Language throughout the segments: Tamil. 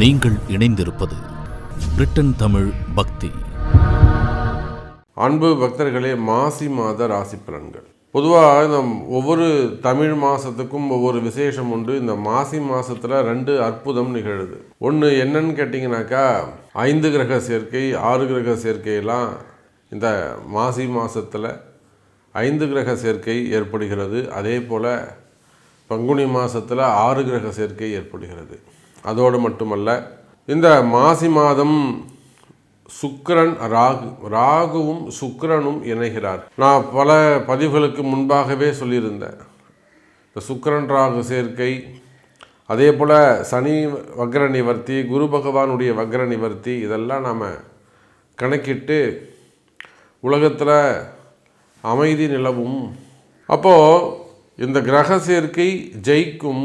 நீங்கள் இணைந்திருப்பது பிரிட்டன் தமிழ் பக்தி. அன்பு பக்தர்களே மாசி மாத ராசி பலன்கள். பொதுவாக நம் ஒவ்வொரு தமிழ் மாதத்துக்கும் ஒவ்வொரு விசேஷம் உண்டு. இந்த மாசி மாதத்தில் ரெண்டு அற்புதம் நிகழுது. ஒன்று என்னன்னு கேட்டிங்கனாக்கா ஐந்து கிரக சேர்க்கை ஆறு கிரக சேர்க்கையெல்லாம் இந்த மாசி மாதத்தில் ஐந்து கிரக சேர்க்கை ஏற்படுகிறது. அதே போல் பங்குனி மாதத்தில் ஆறு கிரக சேர்க்கை ஏற்படுகிறது. அதோடு மட்டுமல்ல இந்த மாசி மாதம் சுக்கிரன் ராகு ராகுவும் சுக்கிரனும் இணைகிறார். நான் பல பதிவுகளுக்கு முன்பாகவே சொல்லியிருந்தேன். இந்த சுக்கரன் ராகு சேர்க்கை அதே போல் சனி வக்ர நிவர்த்தி குரு பகவானுடைய வக்ர நிவர்த்தி இதெல்லாம் நாம் கணக்கிட்டு உலகத்தில் அமைதி நிலவும். அப்போது இந்த கிரக சேர்க்கை ஜெயிக்கும்.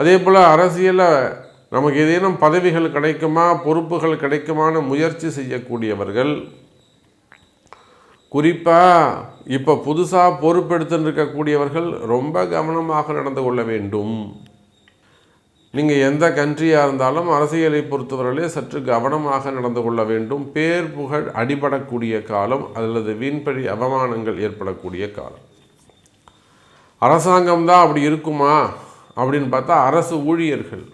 அதே போல் அரசியலில் நமக்கு ஏதேனும் பதவிகள் கிடைக்குமா பொறுப்புகள் கிடைக்குமான முயற்சி செய்யக்கூடியவர்கள் குறிப்பாக இப்போ புதுசாக பொறுப்பெடுத்துன்னு இருக்கக்கூடியவர்கள் ரொம்ப கவனமாக நடந்து கொள்ள வேண்டும். நீங்கள் எந்த கண்ட்ரியாக இருந்தாலும் அரசியலை பொறுத்தவரையிலே சற்று கவனமாக நடந்து கொள்ள வேண்டும். பேர் புகழ் அடிபடக்கூடிய காலம் அல்லது வீண்பழி அவமானங்கள் ஏற்படக்கூடிய காலம். அரசாங்கம் தான் அப்படி இருக்குமா? அப்படின்னு பார்த்தா அரசு ஊழியர்கள்.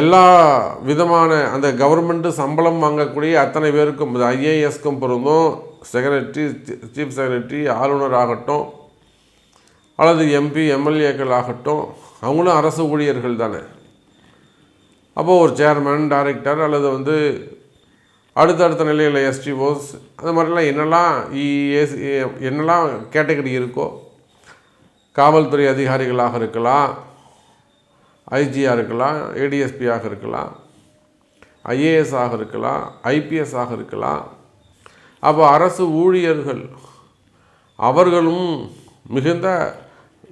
எல்லா விதமான அந்த கவர்மெண்ட்டு சம்பளம் வாங்கக்கூடிய அத்தனை பேருக்கும் ஐஏஎஸ்க்கும் பொருந்தும். செக்ரட்டரி சீஃப் செக்ரட்டரி ஆளுநர் ஆகட்டும் அல்லது எம்பி எம்எல்ஏக்கள் ஆகட்டும் அவங்களும் அரசு ஊழியர்கள் தானே. அப்போது ஒரு சேர்மேன் டைரக்டர் அல்லது வந்து அடுத்தடுத்த நிலையில் எஸ்டிஓஸ் அந்த மாதிரிலாம் என்னெல்லாம் இஎஸ் என்னெல்லாம் கேட்டகரி இருக்கோ காவல்துறை அதிகாரிகளாக இருக்கலாம் ஐஜியாக இருக்கலாம் ஏடிஎஸ்பியாக இருக்கலாம் ஐஏஎஸ் ஆக இருக்கலாம் ஐபிஎஸ் ஆக இருக்கலாம். அப்போ அரசு ஊழியர்கள் அவர்களும் மிகுந்த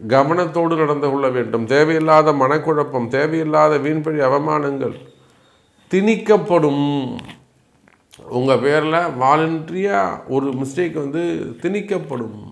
கவனத்தோடு நடந்து கொள்ள வேண்டும். தேவையில்லாத மனக்குழப்பம் தேவையில்லாத வீண்பழி அவமானங்கள் திணிக்கப்படும். உங்கள் பேரில் வாலண்ட்ரியாக ஒரு மிஸ்டேக் வந்து திணிக்கப்படும்.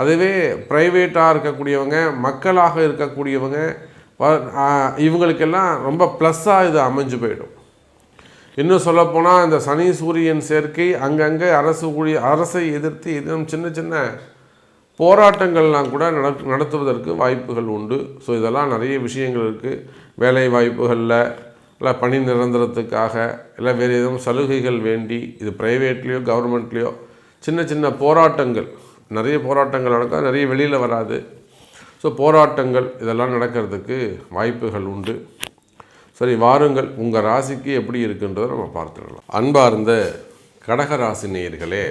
அதுவே ப்ரைவேட்டாக இருக்கக்கூடியவங்க மக்களாக இருக்கக்கூடியவங்க இவங்களுக்கெல்லாம் ரொம்ப ப்ளஸ்ஸாக இது அமைஞ்சு போயிடும். இன்னும் சொல்லப்போனால் இந்த சனி சூரியன் சேர்க்கை அங்கங்கே அரசு ஊழிய அரசை எதிர்த்து இன்னும் சின்ன சின்ன போராட்டங்கள்லாம் கூட நட நடத்துவதற்கு வாய்ப்புகள் உண்டு. ஸோ இதெல்லாம் நிறைய விஷயங்கள் இருக்குது வேலை வாய்ப்புகளில் இல்லை பணி நிரந்தரத்துக்காக இல்லை வேறு எதுவும் சலுகைகள் வேண்டி இது ப்ரைவேட்லேயோ கவர்மெண்ட்லேயோ சின்ன சின்ன போராட்டங்கள். நிறைய போராட்டங்கள் நடக்கும் நிறைய வெளியில் வராது. ஸோ போராட்டங்கள் இதெல்லாம் நடக்கிறதுக்கு வாய்ப்புகள் உண்டு. சரி வாருங்கள் உங்கள் ராசிக்கு எப்படி இருக்குன்றதை நம்ம பார்த்துடலாம். அன்பார்ந்த கடக ராசி நேயர்களே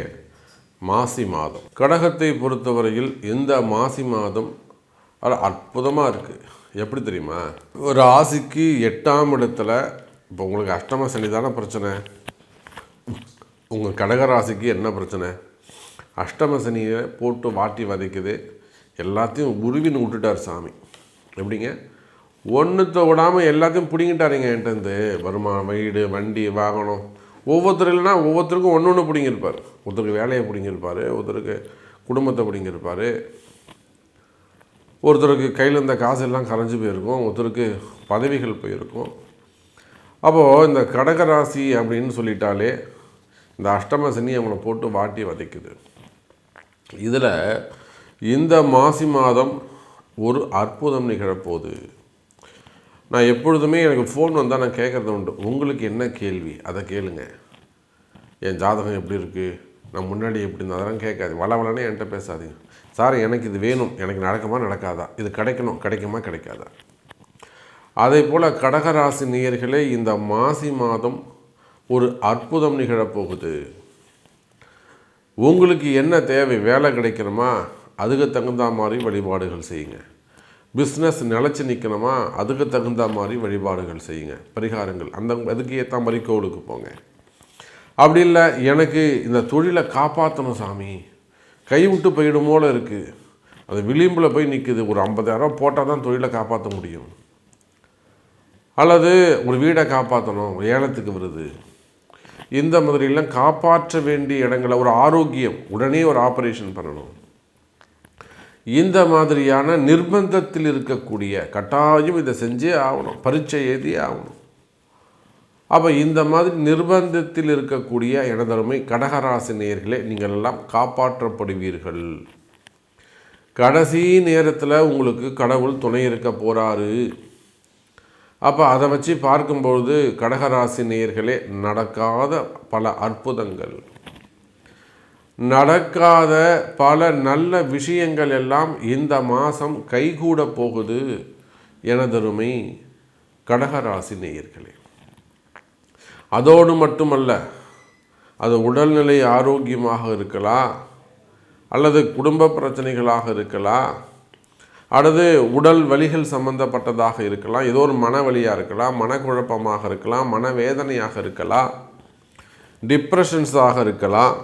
மாசி மாதம். கடகத்தை பொறுத்தவரையில் இந்த மாசி மாதம் அற்புதமாக இருக்குது எப்படி தெரியுமா? ஒரு ராசிக்கு எட்டாம் இடத்துல இப்போ உங்களுக்கு அஷ்டம சனி தானே பிரச்சனை. உங்கள் கடக ராசிக்கு என்ன பிரச்சனை? அஷ்டம சனியை போட்டு வாட்டி வதைக்குது. எல்லாத்தையும் உருவின்னு விட்டுட்டார் சாமி. எப்படிங்க? ஒன்றுத்த விடாமல் எல்லாத்தையும் பிடிங்கிட்டாருங்க என்கிட்டருந்து வருமானம் வீடு வண்டி வாகனம். ஒவ்வொருத்தர் இல்லைன்னா ஒவ்வொருத்தருக்கும் ஒன்று ஒன்று பிடிங்கிருப்பார் ஒருத்தருக்கு வேலையை பிடிங்கிருப்பார் ஒருத்தருக்கு குடும்பத்தை பிடிங்கிருப்பார் ஒருத்தருக்கு கையில் இருந்த காசு எல்லாம் கரைஞ்சு போயிருக்கும். ஒருத்தருக்கு பதவிகள் போயிருக்கும். அப்போது இந்த கடகராசி அப்படின்னு சொல்லிட்டாலே இந்த அஷ்டம சனி அவங்கள போட்டு வாட்டி வதைக்குது. இதில் இந்த மாசி மாதம் ஒரு அற்புதம் நிகழப்போகுது. நான் எப்பொழுதுமே எனக்கு ஃபோன் வந்தால் நான் கேட்குறது உண்டு. உங்களுக்கு என்ன கேள்வி? அதை கேளுங்க. என் ஜாதகம் எப்படி இருக்குது நான் முன்னாடி எப்படி இருந்தால் அதெல்லாம் கேட்காது வள வளனே என்கிட்ட பேசாதீங்க. சார் எனக்கு இது வேணும். எனக்கு நடக்குமா நடக்காதா? இது கிடைக்கணும். கிடைக்குமா கிடைக்காதா? அதே போல் கடகராசி நேயர்களே இந்த மாசி மாதம் ஒரு அற்புதம் நிகழப்போகுது. உங்களுக்கு என்ன தேவை வேலை கிடைக்கணுமா? அதுக்கு தகுந்த மாதிரி வழிபாடுகள் செய்யுங்க. பிஸ்னஸ் நிலச்சி நிற்கணுமா அதுக்கு தகுந்த மாதிரி வழிபாடுகள் செய்யுங்க. பரிகாரங்கள் அந்த அதுக்கு ஏற்ற மாதிரி கோவிலுக்கு போங்க. அப்படி இல்லை எனக்கு இந்த தொழிலை காப்பாற்றணும் சாமி. கைவிட்டு போயிடுமோல இருக்குது அது விளிம்பில் போய் நிற்குது ஒரு ஐம்பதாயிரம் போட்டால் தான் தொழிலை காப்பாற்ற முடியும். அல்லது ஒரு வீடை காப்பாற்றணும் ஏலத்துக்கு வருது. இந்த மாதிரிலாம் காப்பாற்ற வேண்டிய இடங்களை ஒரு ஆரோக்கியம் உடனே ஒரு ஆப்ரேஷன் பண்ணணும். இந்த மாதிரியான நிர்பந்தத்தில் இருக்கக்கூடிய கட்டாயம் இதை செஞ்சே ஆகணும் பரீட்சை எழுதி ஆகணும். அப்போ இந்த மாதிரி நிர்பந்தத்தில் இருக்கக்கூடிய இடதருமை கடகராசி நேயர்களே நீங்கள் எல்லாம் காப்பாற்றப்படுவீர்கள். கடைசி நேரத்தில் உங்களுக்கு கடவுள் துணை இருக்க போகிறாரு அப்போ அதை வச்சு பார்க்கும்பொழுது கடகராசி நேயர்களே நடக்காத பல அற்புதங்கள். நடக்காத பல நல்ல விஷயங்கள் எல்லாம் இந்த மாதம் கைகூட போகுது எனதருமை கடகராசி நேயர்களே. அதோடு மட்டுமல்ல அது உடல்நிலை ஆரோக்கியமாக இருக்கலாம் அல்லது குடும்ப பிரச்சனைகளாக இருக்கலாம் அல்லது உடல் வலிகள் சம்பந்தப்பட்டதாக இருக்கலாம். ஏதோ ஒரு மன வலியாக இருக்கலாம் மனக்குழப்பமாக இருக்கலாம் மனவேதனையாக இருக்கலாம் டிப்ரெஷன்ஸாக இருக்கலாம்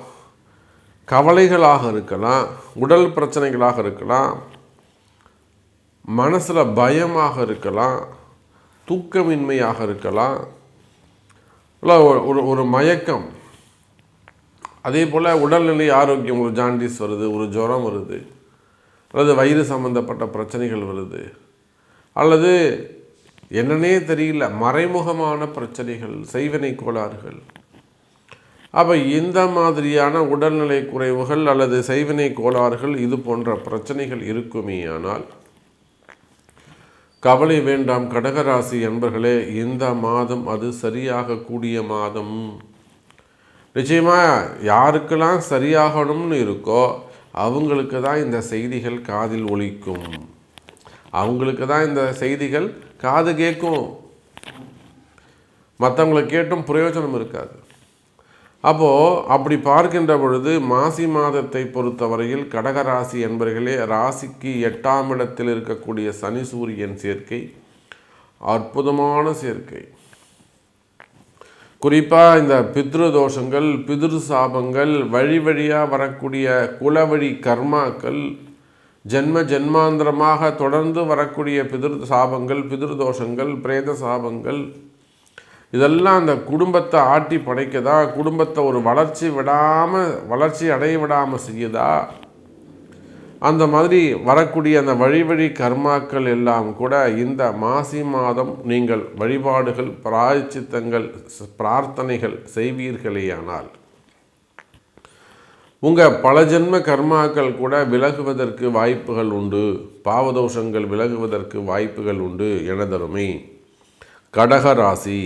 கவலைகளாக இருக்கலாம் உடல் பிரச்சனைகளாக இருக்கலாம் மனசில் பயமாக இருக்கலாம் தூக்கமின்மையாக இருக்கலாம் இல்லை ஒரு ஒரு மயக்கம். அதே போல் உடல்நிலை ஆரோக்கியம் ஒரு ஜாண்டிஸ் வருது ஒரு ஜுரம் வருது. அல்லது வயிறு சம்மந்தப்பட்ட பிரச்சனைகள் வருது. அல்லது என்னன்னே தெரியல மறைமுகமான பிரச்சனைகள் செய்வினை கோளாறுகள். அப்போ இந்த மாதிரியான உடல்நிலை குறைவுகள் அல்லது செய்வினை கோளாறுகள் இது போன்ற பிரச்சனைகள் இருக்குமே ஆனால் கவலை வேண்டாம் கடகராசி என்பர்களே இந்த மாதம் அது சரியாக கூடிய மாதம். நிச்சயமாக யாருக்கெல்லாம் சரியாகணும்னு இருக்கோ அவங்களுக்கு தான் இந்த செய்திகள் காதில் ஒழிக்கும் அவங்களுக்கு தான் இந்த செய்திகள் காது கேட்கும். மற்றவங்களை கேட்டும் பிரயோஜனம் இருக்காது. அப்போது அப்படி பார்க்கின்ற பொழுது மாசி மாதத்தை பொறுத்தவரையில் கடகராசி என்பர்களே ராசிக்கு எட்டாம் இடத்தில் இருக்கக்கூடிய சனி சூரியன் சேர்க்கை அற்புதமான சேர்க்கை. குறிப்பாக இந்த பித்ரு தோஷங்கள் பிதிரு சாபங்கள் வழி வழியாக வரக்கூடிய குலவழி கர்மாக்கள் ஜென்ம ஜென்மாந்திரமாக தொடர்ந்து வரக்கூடிய பிதிரு சாபங்கள் பிதிரு தோஷங்கள் பிரேத சாபங்கள் இதெல்லாம் அந்த குடும்பத்தை ஆட்டி படைக்கதா? குடும்பத்தை ஒரு வளர்ச்சி விடாமல் வளர்ச்சி அடைய விடாமல் செய்யுதா? அந்த மாதிரி வரக்கூடிய அந்த வழி வழி கர்மாக்கள் எல்லாம் கூட இந்த மாசி மாதம் நீங்கள் வழிபாடுகள் பிராயச்சித்தங்கள் பிரார்த்தனைகள் செய்வீர்களேயானால் உங்கள் பல ஜென்ம கர்மாக்கள் கூட விலகுவதற்கு வாய்ப்புகள் உண்டு. பாவதோஷங்கள் விலகுவதற்கு வாய்ப்புகள் உண்டு எனதருமை கடக ராசி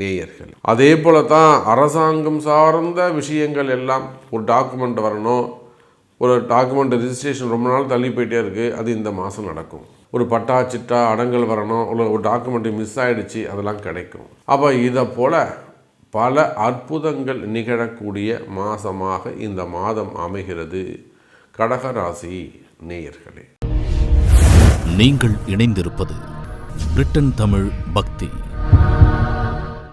நேயர்கள். அதே போல தான் அரசாங்கம் சார்ந்த விஷயங்கள் எல்லாம் ஒரு டாக்குமெண்ட் வரணும். ஒரு டாக்குமெண்ட் ரிஜிஸ்ட்ரேஷன் ரொம்ப நாள் தள்ளி போயிட்டே இருக்குது அது இந்த மாதம் நடக்கும். ஒரு பட்டா சிட்டா அடங்கல் வரணும். இல்லை ஒரு டாக்குமெண்ட் மிஸ் ஆயிடுச்சு அதெல்லாம் கிடைக்கும். அப்போ இதை போல் பல அற்புதங்கள் நிகழக்கூடிய மாதமாக இந்த மாதம் அமைகிறது. கடகராசி நேயர்களே. நீங்கள் இணைந்திருப்பது பிரிட்டன் தமிழ் பக்தி.